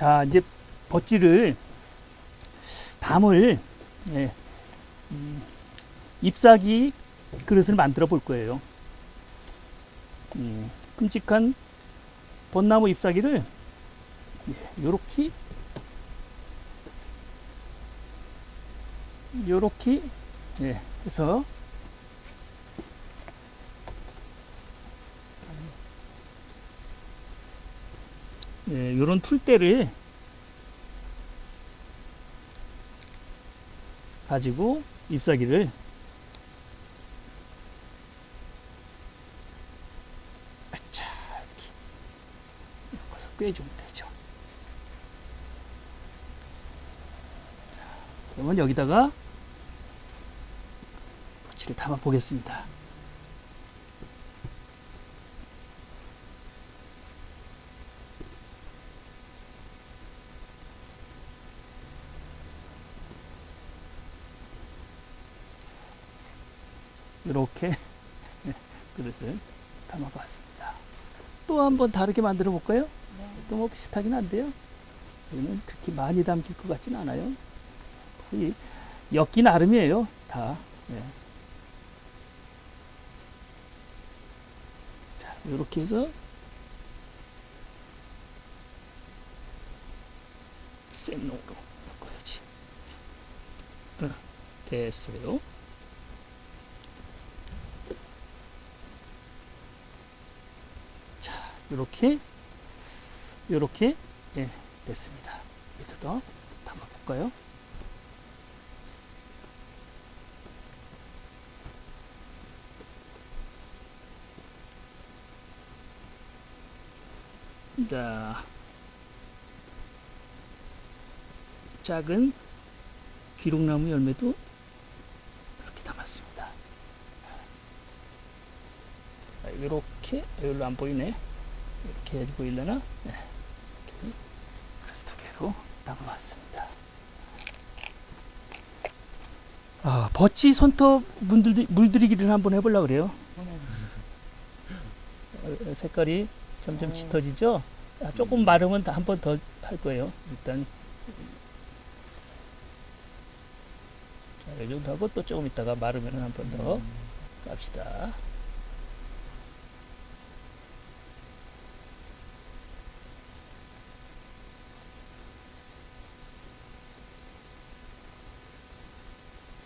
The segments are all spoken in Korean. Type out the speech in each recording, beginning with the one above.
자, 이제 버찌를 담을 예, 음, 잎사귀 그릇을 만들어 볼 거예요. 음, 끔찍한 벚나무 잎사귀를 예, 요렇게 예, 해서 예, 요런 풀대를 가지고 잎사귀를 자 이렇게 엮어서 꿰주면 되죠. 자, 그러면 여기다가 버치를 담아 보겠습니다. 이렇게 그릇을 담아봤습니다. 또 한번 다르게 만들어 볼까요? 또뭐 비슷하긴 한데요. 이거는 그렇게 많이 담길 것 같진 않아요. 거의 엮기 나름이에요. 다. 예. 자, 이렇게 해서 센농으로 엮어야지. 어, 됐어요. 자, 이렇게 이렇게 예, 됐습니다. 밑에도 담아 볼까요? 자, 작은 기록나무 열매도 이렇게 담았습니다. 자, 이렇게 여기로 안 보이네. 이렇게 보이려나? 네. 그래서 두 개로 담아봤습니다. 아, 버치 손톱 물들이, 물들이기를 한번 해보려고 그래요. 어, 색깔이 점점 짙어지죠? 아, 조금 마르면 한 번 더 할 거예요. 일단. 자, 이 정도 하고 또 조금 있다가 마르면 한 번 더 갑시다.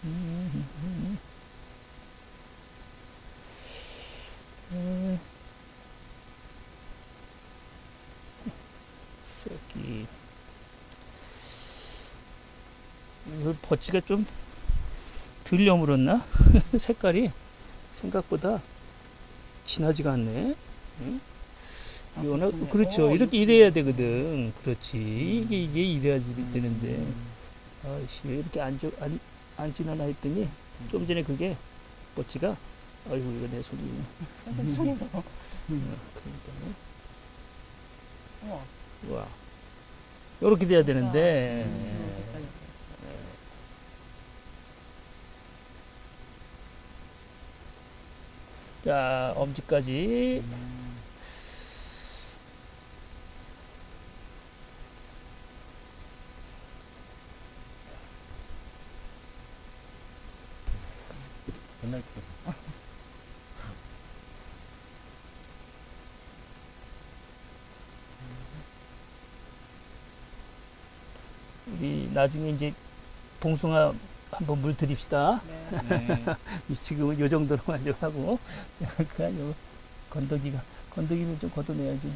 음, 음. 새끼. 이거 버치가 좀 덜 여물었나? 색깔이 생각보다 진하지가 않네. 응? 이거는 그렇죠. 이렇게 이래야 되거든. 그렇지. 이게 이게 이래야지 되는데. 아이씨 왜 이렇게 안, 저- 안, 안 지나나 했더니 좀 전에 그게 버치가 아이고 이거 내. 선생님 손이 더. 음, 그러니까요. 우와. 와. 요렇게 돼야 되는데. 음, 색깔이. 자, 엄지까지. 옛날 우리 나중에 이제 봉숭아 한번 물 드립시다. 네. 네. 지금은 요 정도로만 좀 하고. 약간 요 건더기가, 건더기는 좀 걷어내야지.